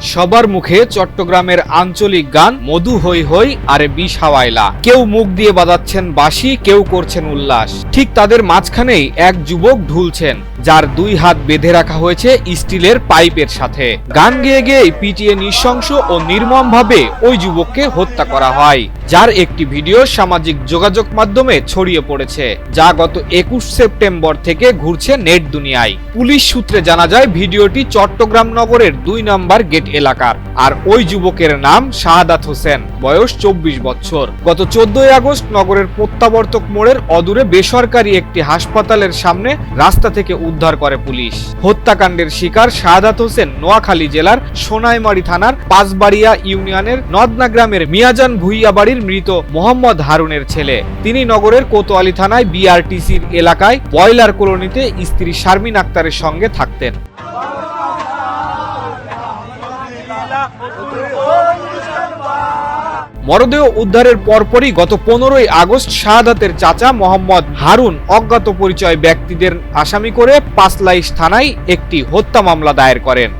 সবার মুখে চট্টগ্রামের আঞ্চলিক গান, মধু হই হই আর বিষ হাওয়াইলা। কেউ মুখ দিয়ে বাজাচ্ছেন বাসি কেউ করছেন উল্লাস। ঠিক তাদের মাঝখানেই এক যুবক ঢুলছেন। যার দুই হাত বেঁধে রাখা হয়েছে স্টিলের পাইপের সাথে। গান গেয়ে গেয়ে পিটিয়ে নৃশংস ও নির্মমভাবে ওই যুবককে হত্যা করা হয়, যার একটি ভিডিও সামাজিক যোগাযোগ মাধ্যমে ছড়িয়ে পড়েছে, যা গত একুশ সেপ্টেম্বর থেকে ঘুরছে নেট দুনিয়ায়। পুলিশ সূত্রে জানা যায়, ভিডিওটি চট্টগ্রাম নগরের দুই নম্বর গেট এলাকার, আর ওই যুবকের নাম শাহাদাত হোসেন, বয়স চব্বিশ বছর। গত চোদ্দই আগস্ট নগরের প্রত্যাবর্তক মোড়ের অদূরে বেসরকারি একটি হাসপাতালের সামনে রাস্তা থেকে উদ্ধার করে পুলিশ। হত্যাকাণ্ডের শিকার শাহাদাত হোসেন নোয়াখালী জেলার সোনাইমারি থানার পাঁচবাড়িয়া ইউনিয়নের নদনা গ্রামের মিয়াজান ভুইয়া বাড়ির মৃত মোহাম্মদ হারুনের ছেলে। তিনি নগরের কোতোয়ালি থানায় বিআরটিসির এলাকায় বয়লার কলোনিতে স্ত্রী শারমিন আক্তারের সঙ্গে থাকতেন। মরদেহ উদ্ধারের পরপরই গত পনেরোই আগস্ট শাহাদাতের চাচা মোহাম্মদ হারুন অজ্ঞাত পরিচয় ব্যক্তিদের আসামি করে পাঁচলাইশ থানায় একটি হত্যা মামলা দায়ের করেন।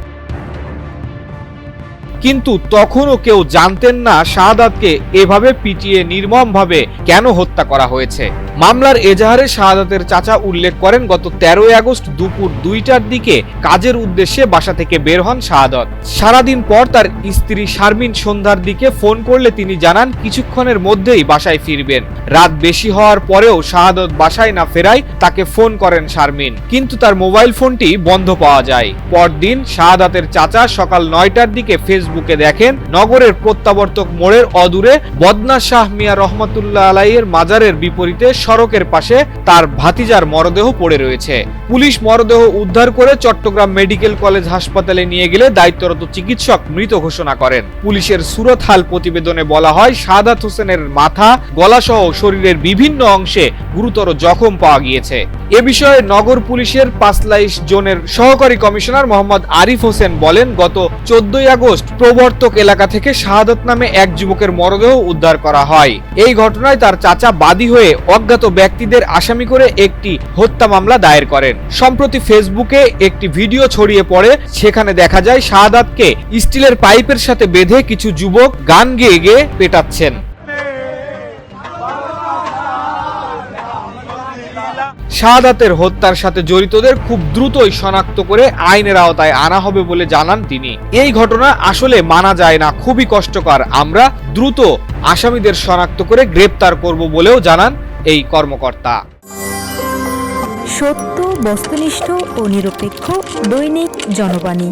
কিন্তু তখনও কেউ জানতেন না শাহাদাতকে এভাবে পিটিয়ে নির্মমভাবে কেন হত্যা করা হয়েছে। মামলার এজাহারে শাহাদাতের চাচা উল্লেখ করেন, গত তেরোই আগস্ট দুপুর দুইটার দিকে কাজের উদ্দেশ্যে বাসা থেকে বের হন শাহাদত। সারাদিন পর তার স্ত্রী শারমিন সন্ধ্যার দিকে ফোন করলে তিনি জানান, কিছুক্ষণের মধ্যেই বাসায় ফিরবেন। রাত বেশি হওয়ার পরেও শাহাদত বাসায় না ফেরায় তাকে ফোন করেন শারমিন। কিন্তু তার মোবাইল ফোনটি বন্ধ পাওয়া যায়। পরদিন শাহাদাতের চাচা সকাল নয়টার দিকে ফেসবুকে দেখেন, নগরের প্রত্যাবর্তক মোড়ের অদূরে বদনা শাহ মিয়া রহমতুল্লাহ আলাইয়ের মাজারের বিপরীতে সড়কের পাশে তার ভাতিজার মরদেহ পড়ে রয়েছে। পুলিশ মরদেহ উদ্ধার করে চট্টগ্রাম মেডিকেল কলেজ হাসপাতালে নিয়ে গেলে দায়িত্বরত চিকিৎসক মৃত ঘোষণা করেন। পুলিশের সুরতহাল প্রতিবেদনে বলা হয়, সাদাত হোসেনের মাথা, গলাসহ শরীরের বিভিন্ন অংশে গুরুতর জখম পাওয়া গিয়েছে। এ বিষয়ে নগর পুলিশের পাঁচলাইশ জোনের সহকারী কমিশনার মোহাম্মদ আরিফ হোসেন বলেন, গত চোদ্দই আগস্ট প্রবর্তক এলাকা থেকে শাহাদত নামে এক যুবকের মরদেহ উদ্ধার করা হয়। এই ঘটনায় তার চাচা বাদী হয়ে অজ্ঞাত ব্যক্তিদের আসামি করে একটি হত্যা মামলা দায়ের করেন। সম্প্রতি ফেসবুকে একটি ভিডিও ছড়িয়ে পড়ে, সেখানে দেখা যায় শাহাদাতকে স্টিলের পাইপের সাথে বেঁধে কিছু যুবক গান গেয়ে গেয়ে পেটাচ্ছেন। শাহাদাতের হত্যার সাথে জড়িতদের খুব দ্রুতই শনাক্ত করে আইনের আওতায় আনা হবে বলে জানান তিনি। এই ঘটনা আসলে মানা যায় না, খুবই কষ্টকর। আমরা দ্রুত আসামিদের শনাক্ত করে গ্রেপ্তার করব বলেও জানান এই কর্মকর্তা। সত্য বস্তুনিষ্ঠ ও নিরপেক্ষ দৈনিক জনবাণী।